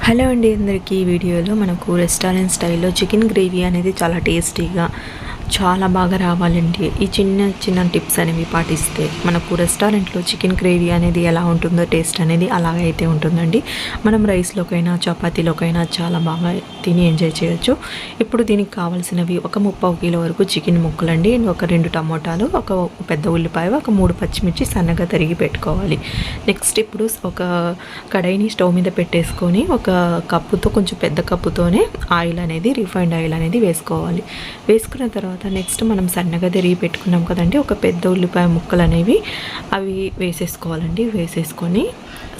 Hello అండి అందరికీ ఈ వీడియోలో మనకు రెస్టారెంట్ స్టైల్లో చికెన్ గ్రేవీ అనేది చాలా టేస్టీగా చాలా బాగా రావాలండి. ఈ చిన్న చిన్న టిప్స్ అనేవి పాటిస్తే మనకు రెస్టారెంట్లో చికెన్ గ్రేవీ అనేది ఎలా ఉంటుందో టేస్ట్ అనేది అలాగైతే అయితే ఉంటుందండి. మనం రైస్లోకైనా చపాతీలోకైనా చాలా బాగా తిని ఎంజాయ్ చేయొచ్చు. ఇప్పుడు దీనికి కావాల్సినవి ఒక ముప్పావు కిలో వరకు చికెన్ ముక్కలండి. ఒక రెండు టమోటాలు ఒక పెద్ద ఉల్లిపాయ ఒక మూడు పచ్చిమిర్చి సన్నగా తరిగి పెట్టుకోవాలి. నెక్స్ట్ ఇప్పుడు ఒక కడాయిని స్టవ్ మీద పెట్టేసుకొని ఒక కప్పుతో కొంచెం పెద్ద కప్పుతోనే ఆయిల్ అనేది రిఫైండ్ ఆయిల్ అనేది వేసుకోవాలి. వేసుకున్న తర్వాత నెక్స్ట్ మనం సన్నగా తిరిగి పెట్టుకున్నాం కదండి ఒక పెద్ద ఉల్లిపాయ ముక్కలు అనేవి అవి వేసేసుకోవాలండి. వేసేసుకొని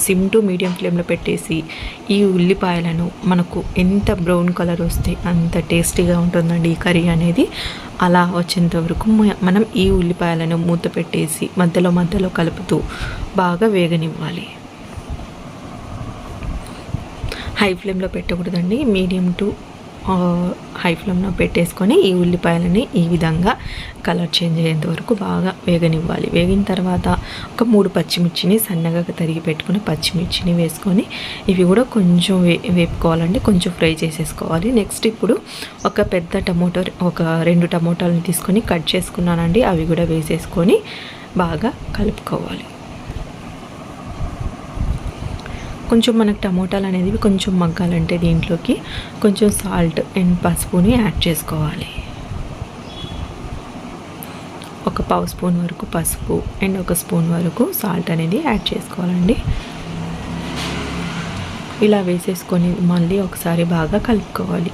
సిమ్ టు మీడియం ఫ్లేమ్లో పెట్టేసి ఈ ఉల్లిపాయలను మనకు ఎంత బ్రౌన్ కలర్ వస్తే అంత టేస్టీగా ఉంటుందండి ఈ కర్రీ అనేది. అలా వచ్చేంత వరకు మనం ఈ ఉల్లిపాయలను మూత పెట్టేసి మధ్యలో మధ్యలో కలుపుతూ బాగా వేగనివ్వాలి. హై ఫ్లేమ్లో పెట్టకూడదండి మీడియం టు హై ఫ్లేమ్లో పెట్టేసుకొని ఈ ఉల్లిపాయలని ఈ విధంగా కలర్ చేంజ్ అయ్యేంత వరకు బాగా వేగనివ్వాలి. వేగిన తర్వాత ఒక మూడు పచ్చిమిర్చిని సన్నగా తరిగి పెట్టుకుని పచ్చిమిర్చిని వేసుకొని ఇవి కూడా కొంచెం వే వేపుకోవాలండి. కొంచెం ఫ్రై చేసేసుకోవాలి. నెక్స్ట్ ఇప్పుడు ఒక పెద్ద టమోటో ఒక రెండు టమోటాలను తీసుకొని కట్ చేసుకున్నానండి. అవి కూడా వేసేసుకొని బాగా కలుపుకోవాలి. కొంచెం మనకు టమోటాలు అనేవి కొంచెం మగ్గాలంటే దీంట్లోకి కొంచెం సాల్ట్ అండ్ పసుపుని యాడ్ చేసుకోవాలి. ఒక పావు స్పూన్ వరకు పసుపు అండ్ ఒక స్పూన్ వరకు సాల్ట్ అనేది యాడ్ చేసుకోవాలండి. ఇలా వేసేసుకొని మళ్ళీ ఒకసారి బాగా కలుపుకోవాలి.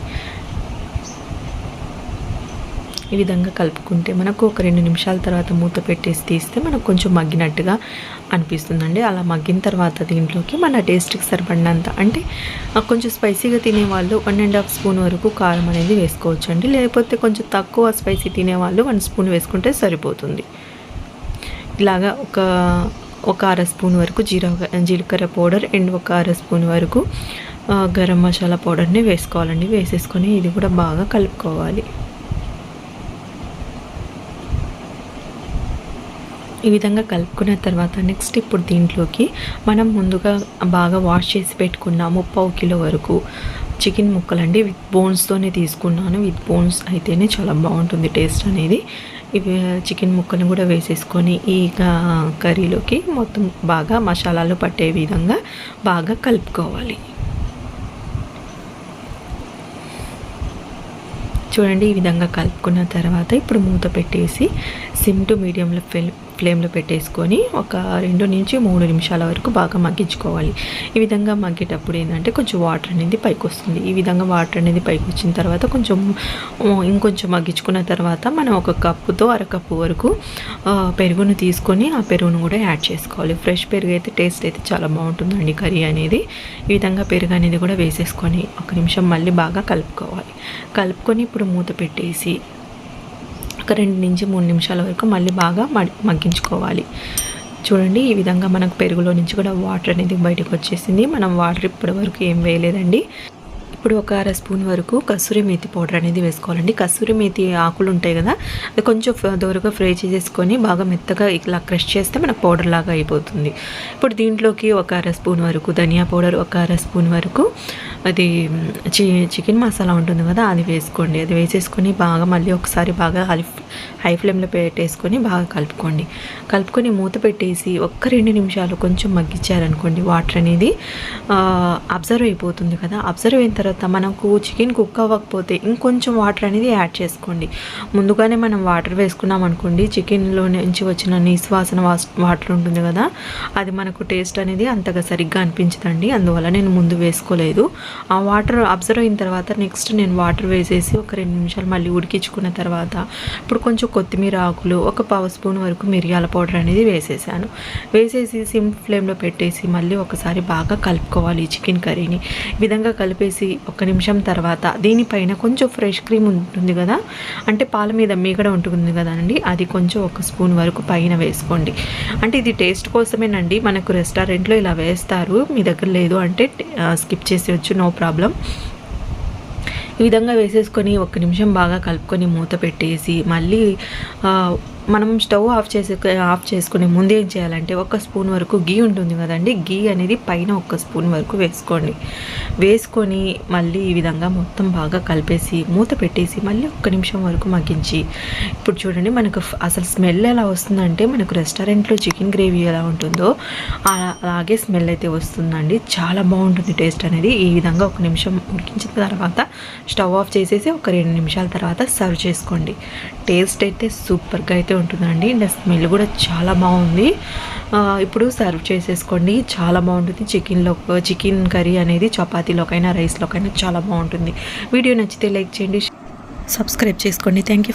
ఈ విధంగా కలుపుకుంటే మనకు ఒక రెండు నిమిషాల తర్వాత మూత పెట్టేసి తీస్తే మనకు కొంచెం మగ్గినట్టుగా అనిపిస్తుందండి. అలా మగ్గిన తర్వాత దీంట్లోకి మన టేస్ట్కి సరిపడినంత అంటే కొంచెం స్పైసీగా తినేవాళ్ళు వన్ అండ్ హాఫ్ స్పూన్ వరకు కారం అనేది వేసుకోవచ్చు అండి లేకపోతే కొంచెం తక్కువ స్పైసీ తినేవాళ్ళు వన్ స్పూన్ వేసుకుంటే సరిపోతుంది. ఇలాగా ఒక ఒక అర స్పూన్ వరకు జీరా జీలకర్ర పౌడర్ అండ్ ఒక అర స్పూన్ వరకు గరం మసాలా పౌడర్ని వేసుకోవాలండి. వేసేసుకొని ఇది కూడా బాగా కలుపుకోవాలి. ఈ విధంగా కలుపుకున్న తర్వాత నెక్స్ట్ ఇప్పుడు దీంట్లోకి మనం ముందుగా బాగా వాష్ చేసి పెట్టుకున్నాము పావు కిలో వరకు చికెన్ ముక్కలండి. విత్ బోన్స్తోనే తీసుకున్నాను. విత్ బోన్స్ అయితేనే చాలా బాగుంటుంది టేస్ట్ అనేది. ఇవి చికెన్ ముక్కలు కూడా వేసేసుకొని ఈ క- కర్రీలోకి మొత్తం బాగా మసాలాలు పట్టే విధంగా బాగా కలుపుకోవాలి. చూడండి ఈ విధంగా కలుపుకున్న తర్వాత ఇప్పుడు మూత పెట్టేసి సిమ్ టు మీడియంలో ఫ్లేమ్ ఫ్లేమ్లో పెట్టేసుకొని ఒక రెండు నుంచి మూడు నిమిషాల వరకు బాగా మగ్గించుకోవాలి. ఈ విధంగా మగ్గేటప్పుడు ఏంటంటే కొంచెం వాటర్ అనేది పైకి వస్తుంది ఈ విధంగా వాటర్ అనేది పైకి వచ్చిన తర్వాత కొంచెం ఇంకొంచెం మగ్గించుకున్న తర్వాత మనం ఒక కప్పుతో అరకప్పు వరకు పెరుగును తీసుకొని ఆ పెరుగును కూడా యాడ్ చేసుకోవాలి. ఫ్రెష్ పెరుగు అయితే టేస్ట్ అయితే చాలా బాగుంటుందండి కర్రీ అనేది. ఈ విధంగా పెరుగు అనేది కూడా వేసేసుకొని ఒక నిమిషం మళ్ళీ బాగా కలుపుకోవాలి. కలుపుకొని ఇప్పుడు మూత పెట్టేసి ఒక రెండు నుంచి మూడు నిమిషాల వరకు మళ్ళీ బాగా మగ్గించుకోవాలి. చూడండి ఈ విధంగా మనకు పెరుగులో నుంచి కూడా వాటర్ అనేది బయటకు వచ్చేసింది. మనం వాటర్ ఇప్పటి వరకు ఏం వేయలేదండి. ఇప్పుడు ఒక అర స్పూన్ వరకు కస్తూరి మేతి పౌడర్ అనేది వేసుకోవాలండి. కస్తూరి మేతి ఆకులు ఉంటాయి కదా అది కొంచెం ఫ- దూరగా ఫ్రై చేసేసుకొని బాగా మెత్తగా ఇలా క్రష్ చేస్తే మనకు పౌడర్ లాగా అయిపోతుంది. ఇప్పుడు దీంట్లోకి ఒక అర స్పూన్ వరకు ధనియా పౌడర్ ఒక అర స్పూన్ వరకు అది చి చికెన్ మసాలా ఉంటుంది కదా అది వేసుకోండి. అది వేసేసుకొని బాగా మళ్ళీ ఒకసారి బాగా హై హై ఫ్లేమ్లో పెట్టేసుకొని బాగా కలుపుకోండి. కలుపుకొని మూత పెట్టేసి ఒక్క రెండు నిమిషాలు కొంచెం మగ్గించారనుకోండి వాటర్ అనేది అబ్జర్వ్ అయిపోతుంది కదా. అబ్జర్వ్ అయిన తర్వాత తర్వాత మనకు చికెన్ కుక్ అవ్వకపోతే ఇంకొంచెం వాటర్ అనేది యాడ్ చేసుకోండి. ముందుగానే మనం వాటర్ వేసుకున్నాం అనుకోండి చికెన్లో నుంచి వచ్చిన నిశ్వాసన వాటర్ ఉంటుంది కదా అది మనకు టేస్ట్ అనేది అంతగా సరిగ్గా అనిపించదండి. అందువల్ల నేను ముందు వేసుకోలేదు. ఆ వాటర్ అబ్జర్వ్ అయిన తర్వాత నెక్స్ట్ నేను వాటర్ వేసేసి ఒక రెండు నిమిషాలు మళ్ళీ ఉడికించుకున్న తర్వాత ఇప్పుడు కొంచెం కొత్తిమీర ఆకులు ఒక పావు స్పూన్ వరకు మిరియాల పౌడర్ అనేది వేసేసాను. వేసేసి సిమ్ ఫ్లేమ్లో పెట్టేసి మళ్ళీ ఒకసారి బాగా కలుపుకోవాలి చికెన్ కర్రీని ఈ విధంగా కలిపేసి ఒక నిమిషం తర్వాత దీనిపైన కొంచెం ఫ్రెష్ క్రీమ్ ఉంటుంది కదా? అంటే పాల మీద మీగడ ఉంటుంది కదా అండి అది కొంచెం ఒక స్పూన్ వరకు పైన వేసుకోండి. అంటే ఇది టేస్ట్ కోసమేనండి. మనకు రెస్టారెంట్లో ఇలా వేస్తారు. మీ దగ్గర లేదు అంటే స్కిప్ చేసేయచ్చు నో ప్రాబ్లం ఈ విధంగా వేసేసుకొని ఒక నిమిషం బాగా కలుపుకొని మూత పెట్టేసి మళ్ళీ మనం స్టవ్ ఆఫ్ చేసే ఆఫ్ చేసుకునే ముందు ఏం చేయాలంటే ఒక స్పూన్ వరకు గీ ఉంటుంది కదండి. గీ అనేది పైన ఒక స్పూన్ వరకు వేసుకోండి. వేసుకొని మళ్ళీ ఈ విధంగా మొత్తం బాగా కలిపేసి మూత పెట్టేసి మళ్ళీ ఒక్క నిమిషం వరకు మగ్గించి ఇప్పుడు చూడండి మనకు అసలు స్మెల్ ఎలా వస్తుందంటే మనకు రెస్టారెంట్లో చికెన్ గ్రేవీ ఎలా ఉంటుందో అలాగే స్మెల్ అయితే వస్తుందండి. చాలా బాగుంటుంది టేస్ట్ అనేది. ఈ విధంగా ఒక నిమిషం ఉడికించిన తర్వాత స్టవ్ ఆఫ్ చేసేసి ఒక రెండు నిమిషాల తర్వాత సర్వ్ చేసుకోండి. టేస్ట్ అయితే సూపర్గా అయితే ఉంటుందండి. అండ్ స్మెల్ కూడా చాలా బాగుంది. ఇప్పుడు సర్వ్ చేసేసుకోండి. చాలా బాగుంటుంది. చికెన్లో చికెన్ కర్రీ అనేది చపాతీలోకైనా రైస్లోకైనా చాలా బాగుంటుంది. వీడియో నచ్చితే లైక్ చేయండి. సబ్స్క్రైబ్ చేసుకోండి. Thank you for